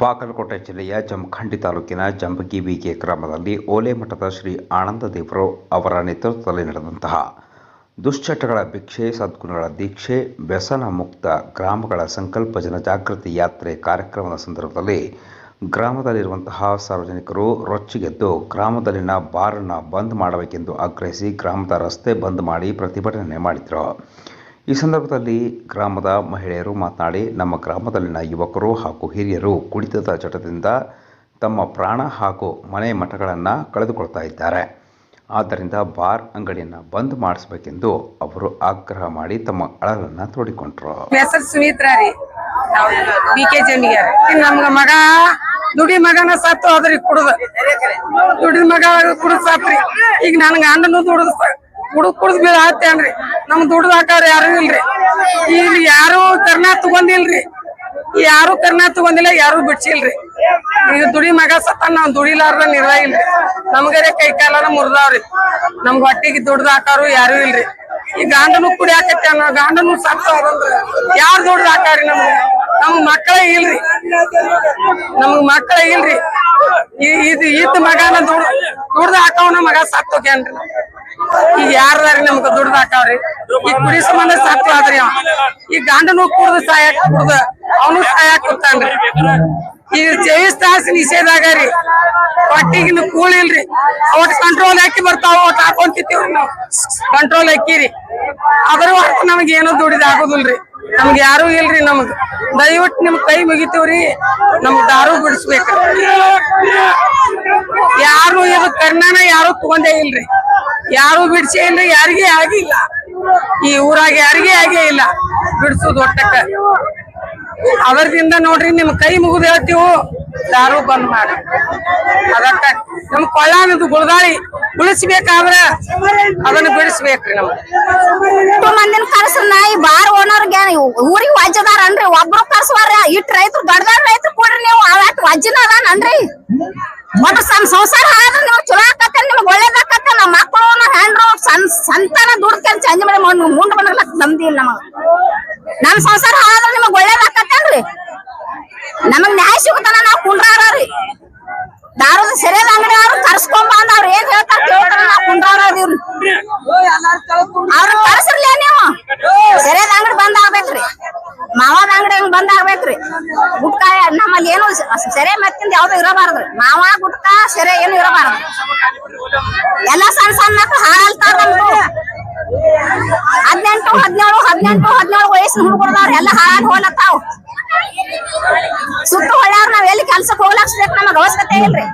ಬಾಗಲಕೋಟೆ ಜಿಲ್ಲೆಯ ಜಮಖಂಡಿ ತಾಲೂಕಿನ ಜಂಬಗಿ ಬಿಕೆ ಗ್ರಾಮದಲ್ಲಿ ಓಲೆ ಮಠದ ಶ್ರೀ ಆನಂದ ದೇವರು ಅವರ ನೇತೃತ್ವದಲ್ಲಿ ನಡೆದಂತಹ ದುಶ್ಚಟಗಳ ಭಿಕ್ಷೆ, ಸದ್ಗುಣಗಳ ದೀಕ್ಷೆ, ವ್ಯಸನ ಮುಕ್ತ ಗ್ರಾಮಗಳ ಸಂಕಲ್ಪ ಜನಜಾಗೃತಿ ಯಾತ್ರೆ ಕಾರ್ಯಕ್ರಮದ ಸಂದರ್ಭದಲ್ಲಿ ಗ್ರಾಮದಲ್ಲಿರುವಂತಹ ಸಾರ್ವಜನಿಕರು ರೊಚ್ಚಿಗೆದ್ದು ಗ್ರಾಮದಲ್ಲಿನ ಬಾರನ್ನು ಬಂದ್ ಮಾಡಬೇಕೆಂದು ಆಗ್ರಹಿಸಿ ಗ್ರಾಮದ ರಸ್ತೆ ಬಂದ್ ಮಾಡಿ ಪ್ರತಿಭಟನೆ ಮಾಡಿದರು. ಈ ಸಂದರ್ಭದಲ್ಲಿ ಗ್ರಾಮದ ಮಹಿಳೆಯರು ಮಾತನಾಡಿ, ನಮ್ಮ ಗ್ರಾಮದಲ್ಲಿನ ಯುವಕರು ಹಾಗೂ ಹಿರಿಯರು ಕುಡಿತದ ಚಟದಿಂದ ತಮ್ಮ ಪ್ರಾಣ ಹಾಗೂ ಮನೆ ಮಠಗಳನ್ನು ಕಳೆದುಕೊಳ್ತಾ ಇದ್ದಾರೆ. ಆದ್ದರಿಂದ ಬಾರ್ ಅಂಗಡಿಯನ್ನು ಬಂದ್ ಮಾಡಿಸಬೇಕೆಂದು ಅವರು ಆಗ್ರಹ ಮಾಡಿ ತಮ್ಮ ಅಳಲನ್ನು ತೋಡಿಕೊಂಡರು. ನಮ್ಗ ಮಗ ದುಡಿ ಮಗನ ಸತ್ತು ಹೋದ್ರಿ ಕುಡ್ದು. ದುಡಿದ ಮಗ ಕುಡ್ದು ಸತ್ರಿ ಈಗ ನನ್ ಗಂಡನು ದುಡ್ದು ಕುಡ್ದು ಕುಡ್ದು ಬೀಳ ನಮ್ ದುಡ್ಡು ಹಾಕವ್ರ ಯಾರು ಇಲ್ರಿ. ಇಲ್ಲಿ ಯಾರು ಕರ್ನಾ ತಗೊಂಡಿಲ್ರಿ. ಯಾರು ಕರ್ನಾ ತಗೊಂಡಿಲ್ಲ, ಯಾರು ಬಿಡ್ಸಿಲ್ರಿ. ಈಗ ದುಡಿ ಮಗ ಸತ್ತ ನಾವ್ ದುಡಿಲಾರ ನಿರ್ವ ಇಲ್ರಿ. ನಮ್ಗರೆ ಕೈ ಕಾಲನ ಮುರಿದವ್ರಿ. ನಮ್ಗ ಹೊಟ್ಟಿಗೆ ದುಡ್ದು ಹಾಕವ್ರು ಯಾರು ಇಲ್ರಿ. ಈ ಗಾಂಡನು ಕುಡಿಯಾಕತ್ತೆ ಅನ್ನೋ ಗಾಂಡನು ಸತ್ತ ಯಾರು ದುಡ್ದು ಹಾಕಾರಿ ನಮ್ಗ? ನಮ್ಗ್ ಮಕ್ಕಳೇ ಇಲ್ರಿ. ನಮ್ಗ್ ಮಕ್ಕಳೇ ಇಲ್ರಿ. ಇದು ಇದ್ದ ಮಗನ ದುಡ್ ದುಡ್ದು ಹಾಕವನ ಮಗ ಸತ್ತ ಹೋಗ್ಯಾನ್ರಿ ಈಗ ಯಾರ್ದಾರಿ ನಮ್ಗ ದುಡ್ದು ಹಾಕಾವ್ರಿ? ಈ ಕುಡಿ ಸಂಬಂಧ ಸತ್ತು ಆದ್ರಿ ಅವ. ಈ ಗಾಂಡನು ಕುಡ್ದು ಸಾಯಕ್ ಕುಡ್ದ ಅವನು ಸಾಯಕ್ ಕೂತಾನ್ರಿ. ಈಗ ಚೌಬೀಸ್ ತಾಸು ನಿಷೇಧ ಆಗ್ಯಾರಿ ಹೊಟ್ಟಿಗಿನ ಕೂಳಿಲ್ರಿ ಅವಟ್ ಕಂಟ್ರೋಲ್ ಹಾಕಿ ಬರ್ತಾವ, ಅವಟ್ ಹಾಕೊಂತಿತ್ತೀವ್ರಿ ನಾವು. ಕಂಟ್ರೋಲ್ ಹಾಕಿರಿ. ಅದ್ರ ಹೊರತು ನಮ್ಗೆ ಏನೋ ದುಡಿದ ಆಗೋದಿಲ್ರಿ. ನಮ್ಗೆ ಯಾರು ಇಲ್ರಿ ನಮಗ್. ದಯವಿಟ್ಟು ನಿಮ್ ಕೈ ಮುಗಿತೀವ್ರಿ. ನಮ್ಗ್ ದಾರು ಬಿಡಿಸ್ಬೇಕ್ರಿ. ಯಾರು ಇದು ಕರ್ನಾನ ಯಾರು ತಗೊಂಡೇ ಇಲ್ರಿ. ಯಾರು ಬಿಡ್ಸಿ ಅಂದ್ರೆ ಯಾರಿಗೇ ಆಗಿಲ್ಲ. ಈ ಊರಾಗ ಯಾರಿಗೇ ಆಗೇ ಇಲ್ಲ. ಬಿಡ್ಸೋದು ಒಟ್ಟಕ್ಕ. ಅದರಿಂದ ನೋಡ್ರಿ ನಿಮ್ ಕೈ ಮುಗಿದು ಹೇಳ್ತೀವು, ದಾರು ಬಂದ್ ಮಾಡಿ. ಅದಕ್ಕ ನಮ್ ಕೊಳ್ಳಾನದು ಗುಳದಾಳಿ ಉಳಿಸ್ಬೇಕಾದ್ರ ಅದನ್ನ ಬಿಡಿಸ್ಬೇಕ್ರಿ ನಮ್ಗೆ. ಮಂದಿನ ಕರ್ಸ್ರ ನಾಯಿ ಬಾರ್ ಓನರ್ಗೆ ಊರಿಗೆ ವಜ್ಜದಾರನ್ರಿ? ಒಬ್ರು ಕರ್ಸುವಾರ ಇಟ್ ರೈತರು ದೊಡ್ಡ ದೊಡ್ಡ ರೈತರು ಕೊಡ್ರಿ ನೀವು. ಅವತ್ತು ವಜ್ಜನ ಅದಾನನ್ರಿ ಒಟ್ಟು ಸಣ್ಣ ಸಂಸಾರ ಆದ್ರೆ ನೀವು ಚಲೋ ಆಕತ್ತೆ ನಿಮ್ಗೆ ಒಳ್ಳೇದಾಕತ್ತೆ ನಮ್ಮ ಮಕ್ಕಳು ನಮ್ಮ ಹೆಂಡ್ರು ಸಣ್ಣ ಸಂತಾನ ದುಡ್ಕೊಂಡು ಚಂದ ಮಾಡಿ ಮುಂದ್ ಬಂದ್ರಲ್ಲ ನಮ್ದಿ ಇಲ್ಲ ನಮಗ ನಮ್ ಸಂಸಾರ ಹಾಳಾದ್ರೆ ನಿಮಗ್ ಒಳ್ಳೇದಾಕತ್ತೇನ್ರಿ ನಮಗ್ ನ್ಯಾಯ ಸಿಗುತ್ತಾನ ನಾವ್ ಕುಂಡ್ರಾರ್ರಿ ದಾರದ ಸೆರೆ ಅಂಗಡಿ ಅವ್ರು ಕರ್ಸ್ಕೊಂಡ್ ಬಂದ ಅವ್ರ ಏನ್ ಹೇಳ್ತಾರ ಕೇಳ್ತಾರ, ನಾವ್ ಕುಂಡ್ರಾರ್ರಿ ಅವ್ರ ಕಳ್ಸ್ರಲ್ಲ ನೀವು? ಸರಿಯಾದ ಅಂಗಡಿ ಬಂದ್ ಆಗ್ಬೇಕ್ರಿ. ಮಾವದ ಅಂಗಡಿ ಹಂಗ್ ಬಂದ್ ಆಗ್ಬೇಕ್ರಿ. ಗುಟ್ಕ ನಮ್ಮಲ್ಲಿ ಏನು ಸೆರೆ ಮತ್ತಿಂದ ಯಾವ್ದು ಇರಬಾರ್ದ್ರಿ. ಮಾವ, ಗುಟ್ಕ, ಸೆರೆ ಏನು ಇರಬಾರದು ಎಲ್ಲಾ ಸಣ್ಣ ಸಣ್ಣ ಮಕ್ಳು ಹಾಳಾಗ್ತಾರ ಹದಿನೆಂಟು, ಹದಿನೇಳು ಹದಿನೆಂಟು, ಹದಿನೇಳು ವಯಸ್ಸಿನ ಹುಡುಗರ್ದವ್ರ ಎಲ್ಲ ಹಾಳಾಗಿ ಹೋಗ್ಲತ್ತಾವ್. ಸುತ್ತ ಹೊಳ್ಯಾರ ನಾವ್ ಎಲ್ಲಿ ಕೆಲ್ಸಕ್ಕೆ ಹೋಗ್ಲಾಕ್ಸ್ಬೇಕು ನಮಗ್ ಅವಶ್ಯಕತೆ ಇಲ್ರಿ.